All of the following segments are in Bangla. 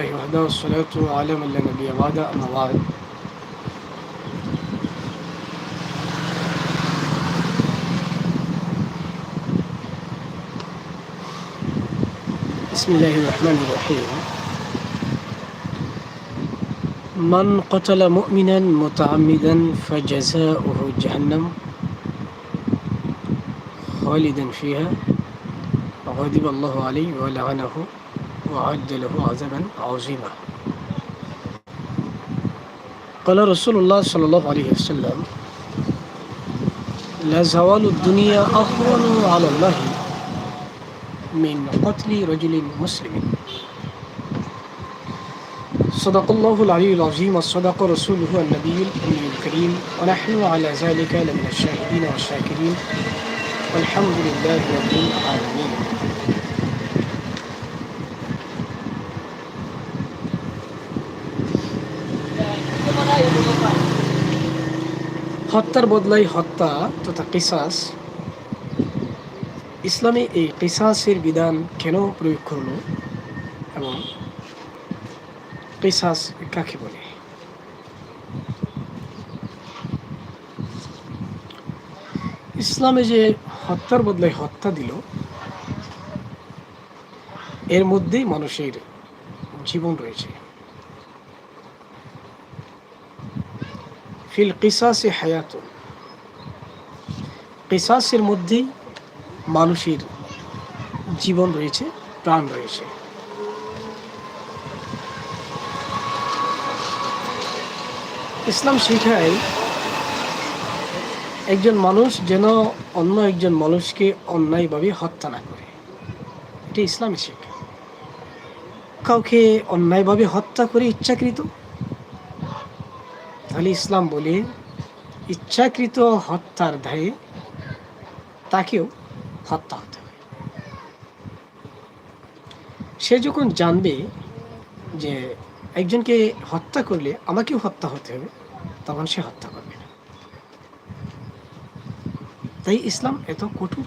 لله وحده والصلاة على من لا نبي بعد. أما بعد. بسم الله الرحمن الرحيم. من قتل مؤمنا متعمدا فجزاؤه جهنم. خالدا فيها. غضب الله عليه ولعنه. وأعد له عذابا عظيما. قال رسول الله صلى الله عليه وسلم لا زوال الدنيا أهون على الله من قتل رجل مسلم. صدق الله العلي العظيم وصدق رسوله النبي الأمي الكريم ونحن على ذلك لمن الشاهدين والشاكرين. والحمد لله رب العالمين. হত্যার বদলাই হত্যা তথা কিসাস। ইসলামে এই কিসাসের বিধান কেন প্রয়োগ করল এবং কিসাস কাকে বলে? ইসলামে যে হত্যার বদলায় হত্যা দিল, এর মধ্যেই মানুষের জীবন রয়েছে। ফিল কিসাসে হায়াত। কিসাসের মধ্যেই মানুষের জীবন রয়েছে, প্রাণ রয়েছে। ইসলাম শিখায় একজন মানুষ যেন অন্য একজন মানুষকে অন্যায়ভাবে হত্যা না করে। এটি ইসলামী শিক্ষা। কাউকে অন্যায়ভাবে হত্যা করে ইচ্ছাকৃত তাহলে ইসলাম বলে ইচ্ছাকৃত হত্যার দায়ে তাকেও হত্যা হতে হবে সে যখন জানবে যে একজনকে হত্যা করলে আমাকেও হত্যা হতে হবে, তখন সে হত্যা করবে না। তাই ইসলাম এত কঠোর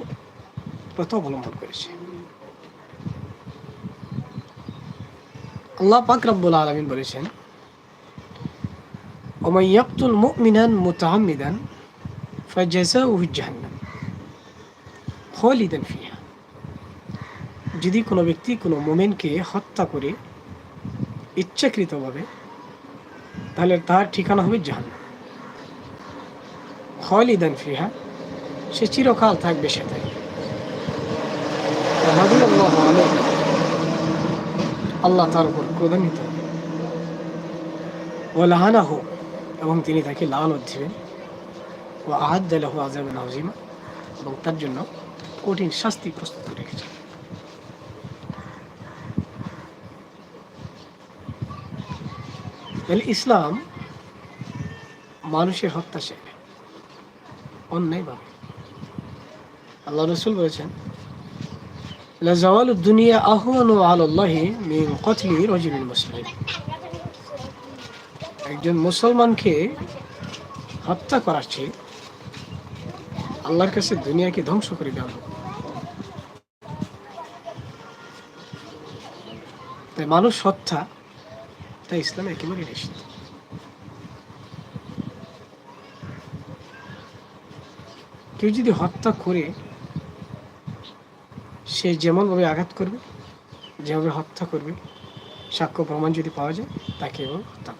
পথ অবলম্বন করেছে। আল্লাহ পাক রব্বুল আলমিন বলেছেন ومن يقتل مؤمنا متعمدا فجزاؤه جهنم خالدا فيها যদি কোনো ব্যক্তি কোনো মোমেনকে হত্যা করে ইচ্ছাকৃতভাবে তাহলে তার ঠিকানা হবে জাহান্নাম খালিদান ফিহা সে চিরকাল থাকবে সেটাই আল্লাহ তার উপর ক্রোধান্বিত ও লাহানা হোক এবং তিনি তাকে লালত দিবেন ও আহাদ আলাহু আজাব নাজিমা এবং তার জন্য কঠিন শাস্তি প্রস্তুত রেখেছেন। তাহলে ইসলাম মানুষের হত্যা শেখে অন্যায়ভাবে আল্লাহ রসুল বলেছেন লাজাওয়াল দুনিয়া আহ্বান আল্লাহি মিন কতলি রজিবিল মুসলিম একজন মুসলমানকে হত্যা করার চেয়ে আল্লাহর কাছে দুনিয়াকে ধ্বংস করে দেওয়া তাই মানুষ হত্যা, তাই ইসলাম একেবারে নিষিদ্ধ। কেউ যদি হত্যা করে, সে যেমনভাবে আঘাত করবে, যেভাবে হত্যা করবে, সাক্ষ্য প্রমাণ যদি পাওয়া যায় তাকে এবং হত্যা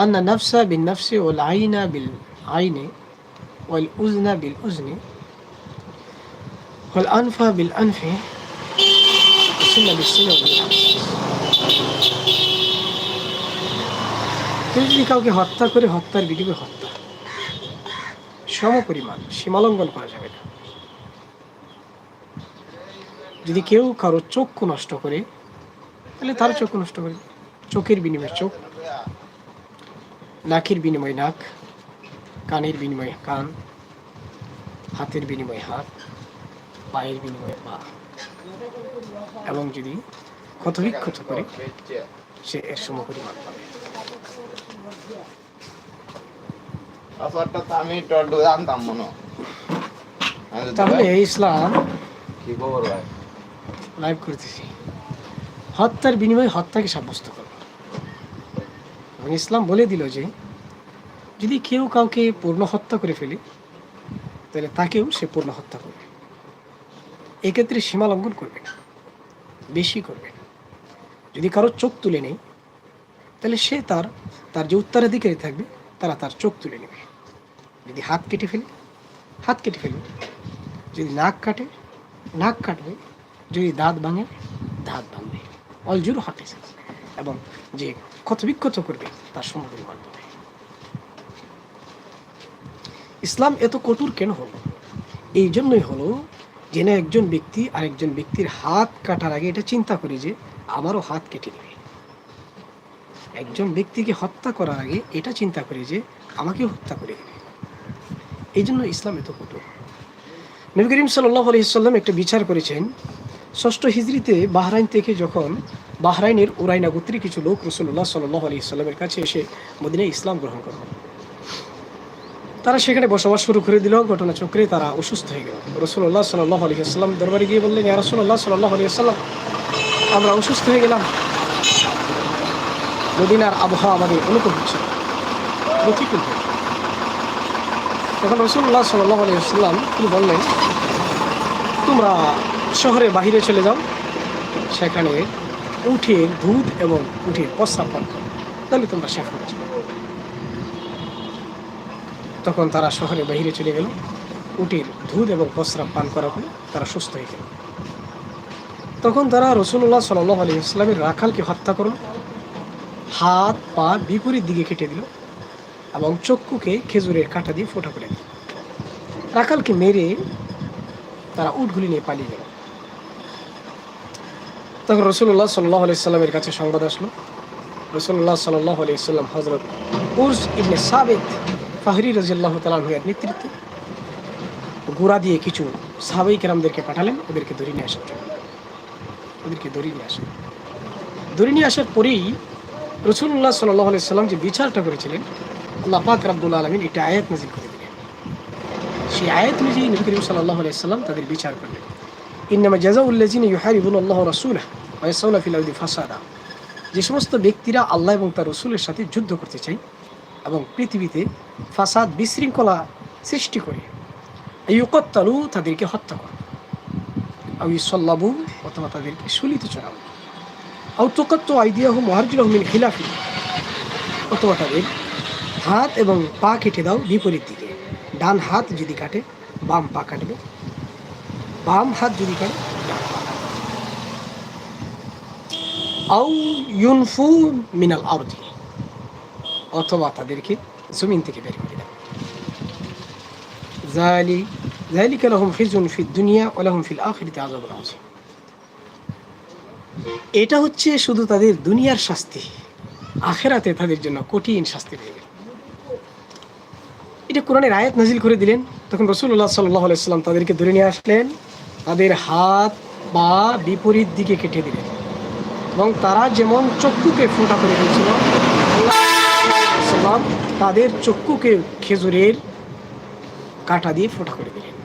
أن النفس بالنفس والعين بالعين والأذن بالأذن والأنف بالأنف والسن بالسن কেউ যদি কাউকে হত্যা করে হত্যার বিনিময়ে হত্যা সম পরিমাণ সীমালঙ্ঘন করা যাবে না যদি কেউ কারো চক্ষু নষ্ট করে তাহলে তার চক্ষু নষ্ট করে চোখের বিনিময়ে চোখ নাকের বিনিময় নাক কানের বিনিময়ে কান হাতের বিনিময়ে হাত পায়ের বিনিময়ে পা। এবং যদি ক্ষতবিক্ষত করে সে এর সম পরিমাণ পাবে। তাহলে ইসলাম লাইভ করতেছি হত্যার বিনিময়ে হত্যাকে সাব্যস্ত করবে এবং ইসলাম বলে দিল যে, যদি কেউ কাউকে পূর্ণ হত্যা করে ফেলে, তাহলে তাকেও সে পূর্ণ হত্যা করবে। এক্ষেত্রে সীমা লঙ্ঘন করবে না, বেশি করবে না। যদি কারও চোখ তুলে নেই তাহলে সে তার তার যে উত্তরাধিকারী থাকবে, তারা তার চোখ তুলে নেবে। যদি হাত কেটে ফেলে, হাত কেটে ফেলবে যদি নাক কাটে, নাক কাটবে। যদি দাঁত ভাঙে, দাঁত ভাঙবে। অলজুর হাতে। এবং যে ক্ষতবিক্ষত করবে তার সমপরিমাণ পাবে ইসলাম এত কঠোর কেন হলো? এই জন্যই হলো যেন একজন ব্যক্তি আরেকজন ব্যক্তির হাত কাটার আগে এটা চিন্তা করে যে আমারও হাত কেটে নেবে। একজন ব্যক্তিকে হত্যা করার আগে এটা চিন্তা করে যে আমাকেও হত্যা করে দেবে। এই জন্য ইসলাম এত কঠোর। নবী করিম সাল্লাহ আলহিসাল্লাম একটা বিচার করেছেন, ষষ্ঠ হিজড়িতে বাহরাইন থেকে যখন বাহরাইনের উরাইনা গোত্রী কিছু লোক রসুল্লাহ সাল্লাহ আলি সাল্লামের কাছে এসে মদিনায় ইসলাম গ্রহণ করল। তারা সেখানে বসবাস শুরু করে দিল। ঘটনা চক্রে তারা অসুস্থ হয়ে গেল। রসুল্লাহ সাল্লাহ আলী আসসালাম দরবারে গিয়ে বললেন রসুল্লাহ সাল্লাহ আলী আসসালাম আমরা অসুস্থ হয়ে গেলাম। মদিনার আবহাওয়া আমাদের অনুকূল হচ্ছে। প্রতিকূল তখন রসুল্লাহ সাল্লাহ আলী আসসালাম তিনি বললেন, তোমরা শহরে বাহিরে চলে যাও। সেখানে উঠের দুধ এবং উঠের প্রস্রাব পান করো। তাহলে তোমরা শেখা হয়ে তখন তারা শহরে বাহিরে চলে গেল। উটির দুধ এবং প্রস্রাব পান করার ফলে তারা সুস্থ হয়ে গেল। তখন তারা রসুল্লাহ সাল্লাহ আলী ইসলামের রাখালকে হত্যা করল। হাত, পা বিপরীত দিকে কেটে দিল এবং চক্ষুকে খেজুরের কাঁটা দিয়ে ফোটা করে দিল। রাখালকে মেরে তারা উটগুলি নিয়ে পালিয়ে গেল। তখন রসুল্লাহ সাল্লাহ আলি সাল্লামের কাছে সংবাদ আসলো। রসুল্লাহ সাল্লাহ আলি সাল্লাম হজরত উর্স ইবনে সাবেদ ফাহরি রাজিয়াল্লাহ তালাহের নেতৃত্বে গোড়া দিয়ে কিছু সাহাবাই কেরামদেরকে পাঠালেন, ওদেরকে ধরে নিয়ে আসার জন্য। ওদেরকে ধরে নিয়ে আসেন ধরে নিয়ে আসার পরেই রসুল্লাহ সাল্লাহ আলি সাল্লাম যে বিচারটা করেছিলেন, আল্লাহ পাক রাব্দুল আলমিন একটা আয়াত নাজিল করে দিলেন। সেই আয়াত অনুযায়ী নবী করিম সাল্লাহ আলি সাল্লাম তাদের বিচার করলেন। ইন্নামা জাজাউল্লাজিন ইউহারিবুল আল্লাহ রসুল্লাহ ওয়াসাউলা ফিল আউদি ফাসাদা যে সমস্ত ব্যক্তিরা আল্লাহ এবং তার রসুলের সাথে যুদ্ধ করতে চায় এবং পৃথিবীতে ফাসাদ বিশৃঙ্খলা সৃষ্টি করে ইউকত্তালু তাদেরকে হত্যা করে আউ ইসল্লাবু অথবা তাদেরকে সুলিত চড়াবো আউ তোকাত্ত আইদিয়াহ মহারজুল আহমিন খিলাফি, অথবা তাদের হাত এবং পা কেটে দাও বিপরীত দিকে। ডান হাত যদি কাটে, বাম পা কাটবে। বাম হাত যদি কাটে ডান পা কাটবে। আউ ইউনফু মিনাল আরদি অথবা তাদেরকে জমিন থেকে বের করে দেবে জালি ذلك لهم خزي في الدنيا ولهم في الآخرة عذاب عظيم এটা হচ্ছে শুধু তাদের দুনিয়ার শাস্তি আখেরাতে তাদের জন্য কঠিন শাস্তি রয়েছে এটা কোরআনের আয়াত নাজিল করে দিলেন তখন রসুল্লাহ সাল্লাহ আলাইসাল্লাম তাদেরকে ধরে নিয়ে আসলেন তাদের হাত, পা বিপরীত দিকে কেটে দিলেন। এবং তারা যেমন চক্ষুকে ফোঁটা করে দিয়েছিল তাদের চক্ষুকে খেজুরের কাঁটা দিয়ে ফোঁটা করে দিলেন।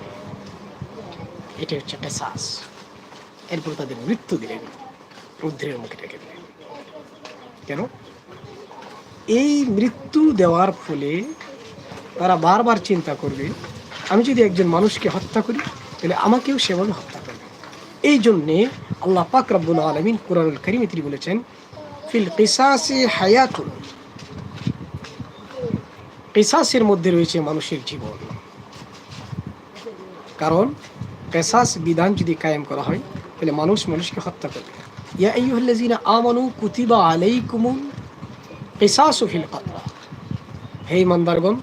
এটা হচ্ছে একটা শ্বাস এরপর তাদের মৃত্যু দিলেন, রুদ্রের মুখে রেখে দিলেন। কেন? এই মৃত্যু দেওয়ার ফলে তারা বারবার চিন্তা করবে, আমি যদি একজন মানুষকে হত্যা করি তাহলে আমাকেও সেভাবে হত্যা করবে এই জন্যে আল্লাহ পাক রব্বুল আলমিন কোরআনুল করিমে তিনি বলেছেন, ফিল কিসাসি হায়াতুন। কিসাসের মধ্যে রয়েছে মানুষের জীবন। কারণ কেসাস বিধান যদি কায়েম করা হয়, তাহলে মানুষ মানুষকে হত্যা করবে। ইয়া আইয়ুহাল্লাযীনা আমানু কুতিবা আলাই আলাইকুমুল কিসাসু ফিল কতলা হে ইমানদারগণ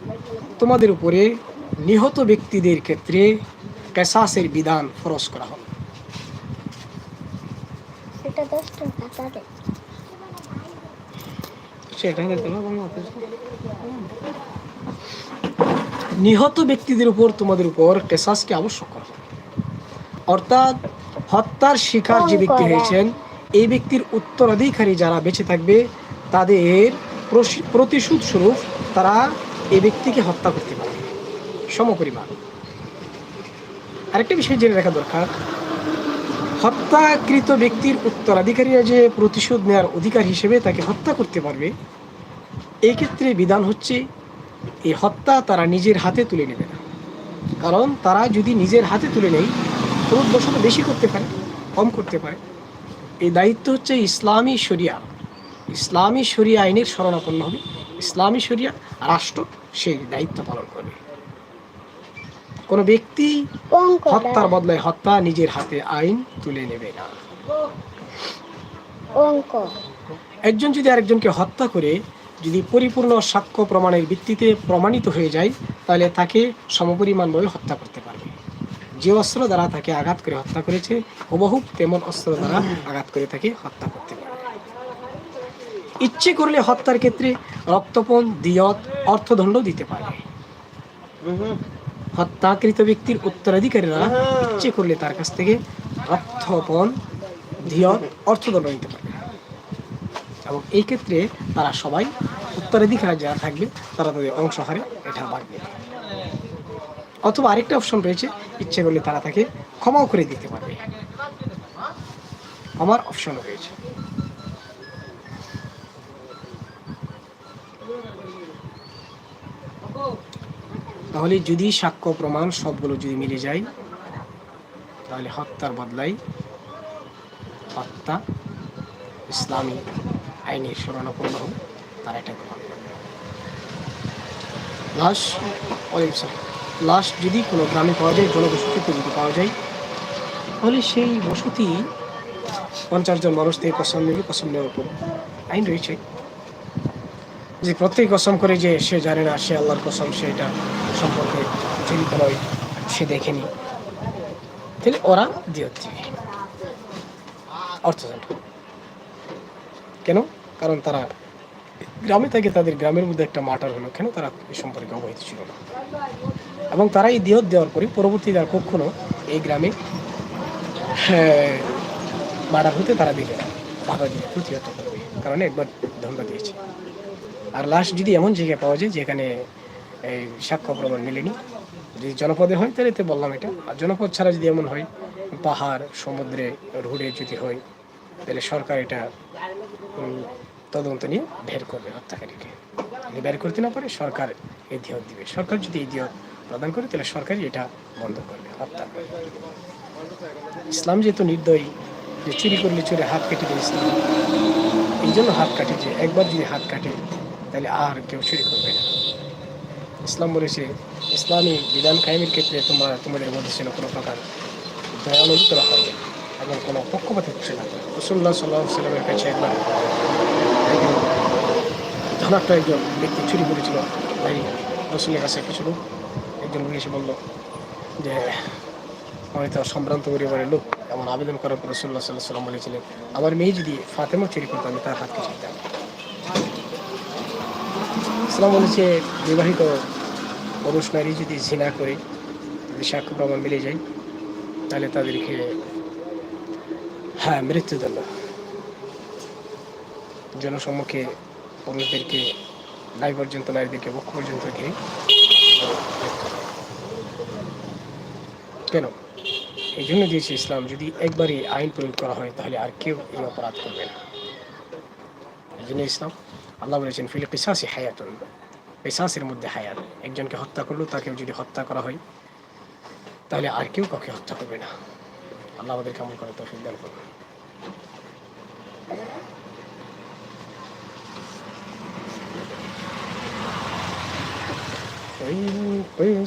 তোমাদের উপরে নিহত ব্যক্তিদের ক্ষেত্রে কেসাসের বিধান ফরজ করা হল। নিহত ব্যক্তিদের উপর তোমাদের উপর কেসাসকে আবশ্যক করা। অর্থাৎ হত্যার শিকার যে ব্যক্তি হয়েছেন এই ব্যক্তির উত্তরাধিকারী যারা বেঁচে থাকবে তাদের প্রতিশোধ স্বরূপ তারা এই ব্যক্তিকে হত্যা করতে পারবে। সমপরিমাণ। আরেকটা বিষয় জেনে রাখা দরকার। হত্যাকৃত ব্যক্তির উত্তরাধিকারীরা যে প্রতিশোধ নেওয়ার অধিকার হিসেবে তাকে হত্যা করতে পারবে এই ক্ষেত্রে বিধান হচ্ছে, এই হত্যা তারা নিজের হাতে তুলে নেবে না। কারণ তারা যদি নিজের হাতে তুলে নেয় ক্রোধবশত বেশি করতে পারে, কম করতে পারে। এই দায়িত্ব হচ্ছে ইসলামী শরিয়া। ইসলামী শরিয়া আইনের শরণাপন্ন হবে। ইসলামী শরিয়া রাষ্ট্র সেই দায়িত্ব পালন করবে। কোনো ব্যক্তি হত্যার বদলে হত্যা নিজের হাতে আইন তুলে নেবে না। অঙ্ক একজন যদি আরেকজনকে হত্যা করে যদি পরিপূর্ণ সাক্ষ্য প্রমাণের ভিত্তিতে প্রমাণিত হয়ে যায় তাহলে তাকে সমপরিমাণভাবে হত্যা করতে পারবে। যে অস্ত্র দ্বারা তাকে আঘাত করে হত্যা করেছে হুবহু তেমন অস্ত্র দ্বারা আঘাত করে তাকে হত্যা করতে পারবে। ইচ্ছে করলে হত্যার ক্ষেত্রে রক্তপণ দিয়ত অর্থদণ্ড দিতে পারবে। হত্যাকৃত ব্যক্তির উত্তরাধিকারীরা ইচ্ছে করলে তার কাছ থেকে অর্থপণ দিয়ত অর্থদণ্ড নিতে পারবে এবং এই ক্ষেত্রে তারা সবাই উত্তরাধিকার যারা থাকবে তারা তাদের অংশ হারে এটা নেবে অথবা আরেকটা অপশন রয়েছে ইচ্ছে করলে তারা তাকে ক্ষমাও করে দিতে পারবে। আমার অপশন রয়েছে। তাহলে যদি সাক্ষ্য প্রমাণ সবগুলো যদি মিলে যায়, তাহলে হত্যার বদলাই হত্যা ইসলামী আইনের শরণাপন্ন হোক, তারা এটা গ্রহণ করবে লাশ লাশ যদি কোনো গ্রামে পাওয়া যায়, জনবসতিতে যদি পাওয়া যায়, তাহলে সেই বসতি পঞ্চাশ জন মানুষ থেকে কসম নেবে কসম নেওয়ার উপর আইন রয়েছে। যে প্রত্যেক কসম করে যে সে জানে না, সে আল্লাহর কসম, সে এটা সম্পর্কে জড়িত নয় সে দেখেনি তাহলে ওরা দিয়ে অর্থদণ্ড কেন? কারণ তারা গ্রামে থেকে তাদের গ্রামের মধ্যে একটা মার্টার হলো। কেন? তারা এ সম্পর্কে অবহিত ছিল না। এবং তারা এই দিয়ত দেওয়ার পরে পরবর্তীতে আর কখনো এই গ্রামে মার্ডার হতে তারা দিবে বাধা দিয়ে প্রতিহত করবে কারণ একবার ধমকা দিয়েছে। আর লাশ যদি এমন জায়গায় পাওয়া যায় যেখানে, এই সাক্ষ্য প্রমাণ মেলেনি, যদি জনপদে হয়, তাহলে তো বললাম এটা। আর জনপদ ছাড়া যদি এমন হয়, পাহাড়, সমুদ্রে, রোডে যদি হয়, তাহলে সরকার এটা তদন্ত নিয়ে বের করবে হত্যাকারীকে। বের করতে না পারে, সরকার এই দিয়ত দিবে। সরকার যদি এই দিয়ত প্রদান করে, তাহলে সরকারই এটা বন্ধ করবে, হত্যা ইসলাম যেহেতু নির্দয়ী, যে চুরি করলে চুরি হাত কেটে দেয় ইসলাম, এই জন্য হাত কাটে যে একবার যদি হাত কাটে তাহলে আর কেউ চুরি করবে না। ইসলাম বলেছে, ইসলামী বিধান কায়েমের ক্ষেত্রে তোমরা, তোমাদের মধ্যে ছিল কোনো প্রকার দয়ালুত রাখা হবে এবং কোনো পক্ষপাতি ছিল না। রসুল্লাহ সাল্লাহ সাল্লামের কাছে একবার একজন ধনাত্ম একজন ব্যক্তি চুরি করেছিল। তাই রসুলের কাছে কিছু লোক, একজন এসে বলল যে, আমি তো সম্ভ্রান্ত পরিবারের লোক, এমন আবেদন করার পর রসুল্লাহ সাল্লাহ সাল্লাম বলেছিলেন, আমার মেয়ে যদি ফাতেমা চুরি করতো, আমি তার হাতকে চিনতাম ইসলাম বলেছে বিবাহিত পুরুষ নারী যদি ঝিনা করে, যদি সাক্ষ্য প্রমাণ মিলে যায়, তাহলে তাদেরকে হ্যাঁ মৃত্যুদণ্ড জনসম্মুখে পুরুষদেরকে নাই পর্যন্ত, নারীদেরকে, বক্ষ পর্যন্ত কেন? এই জন্য দিয়েছে ইসলাম, যদি একবারই আইন প্রয়োগ করা হয়, তাহলে আর কেউ এই অপরাধ করবে না। এই জন্য ইসলাম আল্লাহ বলেছেন, ফিলে পেশাসি হায়াতুন। পেশাসের মধ্যে হায়াত। একজনকে হত্যা করল তাকে যদি হত্যা করা হয়, তাহলে আর কেউ কাউকে হত্যা করবে না। আল্লাহ আমাদের কেমন করে তো দান করবে ওই